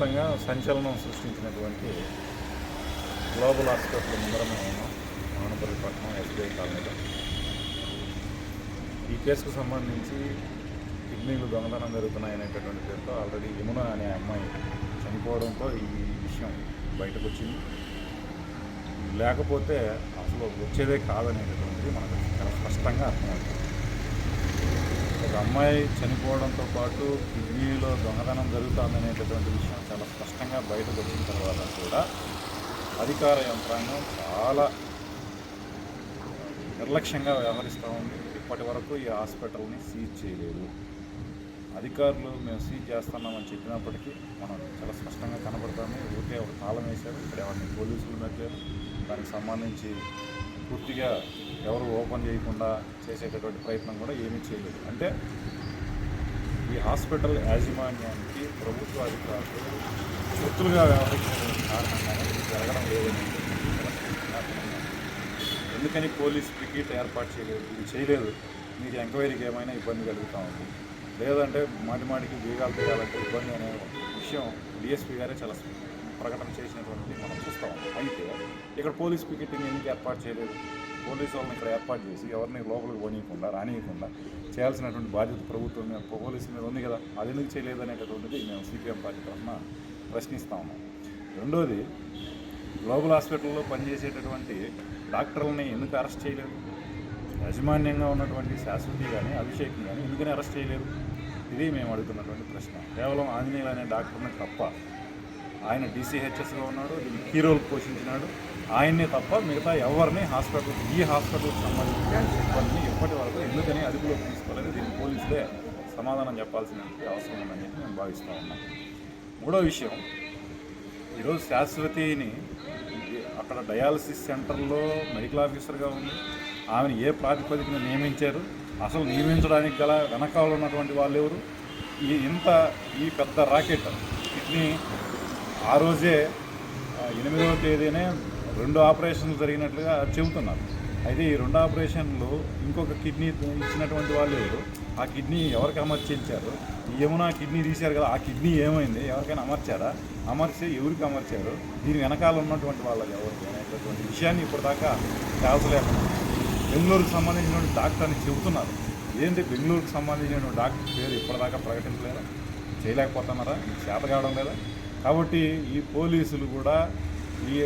దేశవ్యాప్తంగా సంచలనం సృష్టించినటువంటి గ్లోబల్ హాస్పిటల్ ముందర మేము ఉన్నాం మానపల్లిపట్నం ఎస్బీఐ కాలనీలో. ఈ కేసుకు సంబంధించి కిడ్నీలు దొంగతనం జరుగుతున్నాయనేటటువంటి పేరుతో ఆల్రెడీ యమున అనే అమ్మాయి చనిపోవడంతో ఈ విషయం బయటకు వచ్చింది లేకపోతే అసలు వచ్చేదే కాదనేటటువంటిది మనకు చాలా స్పష్టంగా అర్థమవుతుంది. అమ్మాయి చనిపోవడంతో పాటు కిడ్నీలో దొంగతనం జరుగుతుందనేటటువంటి విషయం చాలా స్పష్టంగా బయటకు వచ్చిన తర్వాత కూడా అధికార యంత్రాంగం చాలా నిర్లక్ష్యంగా వ్యవహరిస్తూ ఉంది. ఇప్పటి వరకు ఈ హాస్పిటల్ని సీజ్ చేయలేదు. అధికారులు మేము సీజ్ చేస్తున్నామని చెప్పినప్పటికీ మనం చాలా స్పష్టంగా కనబడతాము. ఊరికే ఒక తాళం వేశారు. ఇక్కడ ఎవరిని పోలీసులు పెట్టారు దానికి సంబంధించి పూర్తిగా ఎవరు ఓపెన్ చేయకుండా చేసేటటువంటి ప్రయత్నం కూడా ఏమీ చేయలేదు. అంటే ఈ హాస్పిటల్ యాజమాన్యానికి ప్రభుత్వ అధికారులు శక్తులుగా వ్యవహరించడానికి కారణంగానే ఇది జరగడం లేదని ఎందుకని పోలీస్ పికెట్ ఏర్పాటు చేయలేదు ఇది చేయలేదు. మీకు ఎంక్వైరీకి ఏమైనా ఇబ్బంది కలుగుతూ ఉంది. లేదంటే మాటి మాటికి బీగాలు తీయాలంటే ఇబ్బంది అనే విషయం డిఎస్పీ గారే చాలా ప్రకటన చేసినటువంటిది మనం చూస్తాం అయితే ఇక్కడ పోలీస్ పికెట్ ఎందుకు ఏర్పాటు చేయలేదు? పోలీసు వాళ్ళని ఇక్కడ ఏర్పాటు చేసి ఎవరిని లోపలికి పోనీయకుండా రానియకుండా చేయాల్సినటువంటి బాధ్యత ప్రభుత్వం మీద పోలీసు మీద ఉంది కదా. అది ఎందుకు చేయలేదు అనేటటువంటిది మేము సిపిఎం పార్టీ తరఫున ప్రశ్నిస్తా ఉన్నాం. రెండోది గ్లోబల్ హాస్పిటల్లో పనిచేసేటటువంటి డాక్టర్లని ఎందుకు అరెస్ట్ చేయలేదు? యాజమాన్యంగా ఉన్నటువంటి శాశ్వతి కానీ అభిషేక్ కానీ ఎందుకని అరెస్ట్ చేయలేదు? ఇది మేము అడుగుతున్నటువంటి ప్రశ్న. కేవలం ఆంజనేయులు అనే డాక్టర్ని తప్ప ఆయన డీసీహెచ్ఎస్గా ఉన్నాడు కీ రోల్ పోషించినాడు. ఆయన్నే తప్ప మిగతా ఎవరిని హాస్పిటల్ ఈ హాస్పిటల్కి సంబంధించిన సిబ్బందిని ఎప్పటి వరకు ఎందుకని అదుపులోకి తీసుకోలేదు దీన్ని పోలీసులే సమాధానం చెప్పాల్సిన అవసరం ఉందని చెప్పి మేము భావిస్తూ ఉన్నాం. మూడో విషయం ఈరోజు శాశ్వతిని అక్కడ డయాలసిస్ సెంటర్లో మెడికల్ ఆఫీసర్గా ఉంది. ఆమెను ఏ ప్రాతిపదికన నియమించారు? అసలు నియమించడానికి గల వెనకాల ఉన్నటువంటి వాళ్ళు ఎవరు ఈ ఇంత ఈ పెద్ద రాకెట్ కిడ్నీ ఆ రోజే ఎనిమిదవ తేదీనే రెండు ఆపరేషన్లు జరిగినట్లుగా చెబుతున్నారు. అయితే ఈ రెండు ఆపరేషన్లు ఇంకొక కిడ్నీ ఇచ్చినటువంటి వాళ్ళు లేరు. ఆ కిడ్నీ ఎవరికి అమర్చించారు? ఏమునా కిడ్నీ తీశారు కదా ఆ కిడ్నీ ఏమైంది? ఎవరికైనా అమర్చారా అమర్చి ఎవరికి అమర్చారు? దీని వెనకాల ఉన్నటువంటి వాళ్ళకి ఎవరికి అనేటటువంటి విషయాన్ని ఇప్పటిదాకా తేల్చలేకుండా బెంగళూరుకు సంబంధించినటువంటి డాక్టర్ అని చెబుతున్నారు. ఏంటి బెంగళూరుకు సంబంధించినటువంటి డాక్టర్ పేరు ఇప్పటిదాకా ప్రకటించలేదా? చేయలేకపోతున్నారా? చేత కావడం లేదా? కాబట్టి ఈ పోలీసులు కూడా ఈ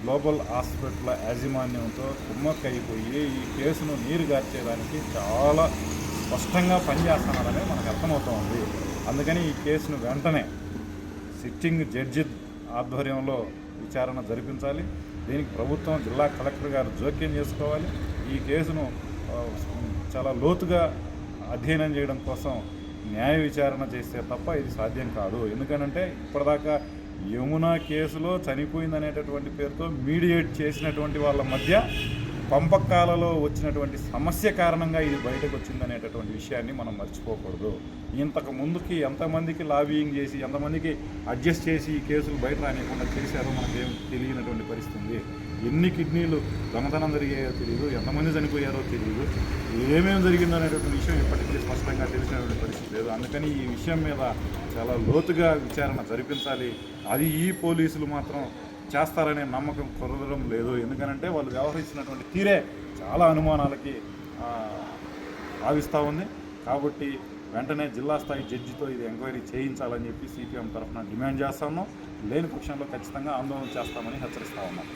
గ్లోబల్ హాస్పిటల్ యాజమాన్యంతో కుమ్మక్కైపోయి ఈ కేసును నీరు గార్చేయడానికి చాలా స్పష్టంగా పనిచేస్తున్నారని మనకు అర్థమవుతోంది. అందుకని ఈ కేసును వెంటనే సిట్టింగ్ జడ్జి ఆధ్వర్యంలో విచారణ జరిపించాలి. దీనికి ప్రభుత్వం జిల్లా కలెక్టర్ గారు జోక్యం చేసుకోవాలి. ఈ కేసును చాలా లోతుగా అధ్యయనం చేయడం కోసం న్యాయ విచారణ చేస్తే తప్ప ఇది సాధ్యం కాదు. ఎందుకనంటే ఇప్పటిదాకా యమున కేసులో చనిపోయిందనేటటువంటి పేరుతో మీడియేట్ చేసినటువంటి వాళ్ళ మధ్య పంపకాలలో వచ్చినటువంటి సమస్య కారణంగా ఇది బయటకు వచ్చిందనేటటువంటి విషయాన్ని మనం మర్చిపోకూడదు. ఇంతకు ముందుకి ఎంతమందికి లాబియింగ్ చేసి ఎంతమందికి అడ్జస్ట్ చేసి ఈ కేసులు బయట రానియకుండా చేశారో మనకేం తెలియనటువంటి పరిస్థితి ఎన్ని కిడ్నీలు దొంగతనం జరిగాయో తెలియదు ఎంతమంది చనిపోయారో తెలియదు ఏమేమి జరిగిందో అనేటటువంటి విషయం ఇప్పటికీ స్పష్టం లేదు అందుకని ఈ విషయం మీద చాలా లోతుగా విచారణ జరిపించాలి. అది ఈ పోలీసులు మాత్రం చేస్తారనే నమ్మకం కుదరడం లేదు. ఎందుకనంటే వాళ్ళు వ్యవహరించినటువంటి తీరే చాలా అనుమానాలకి భావిస్తూ ఉంది. కాబట్టి వెంటనే జిల్లా స్థాయి జడ్జితో ఇది ఎంక్వైరీ చేయించాలని చెప్పి సిపిఎం తరఫున డిమాండ్ చేస్తా ఉన్నాం లేని పక్షంలో ఖచ్చితంగా ఆందోళన చేస్తామని హెచ్చరిస్తా ఉన్నాం.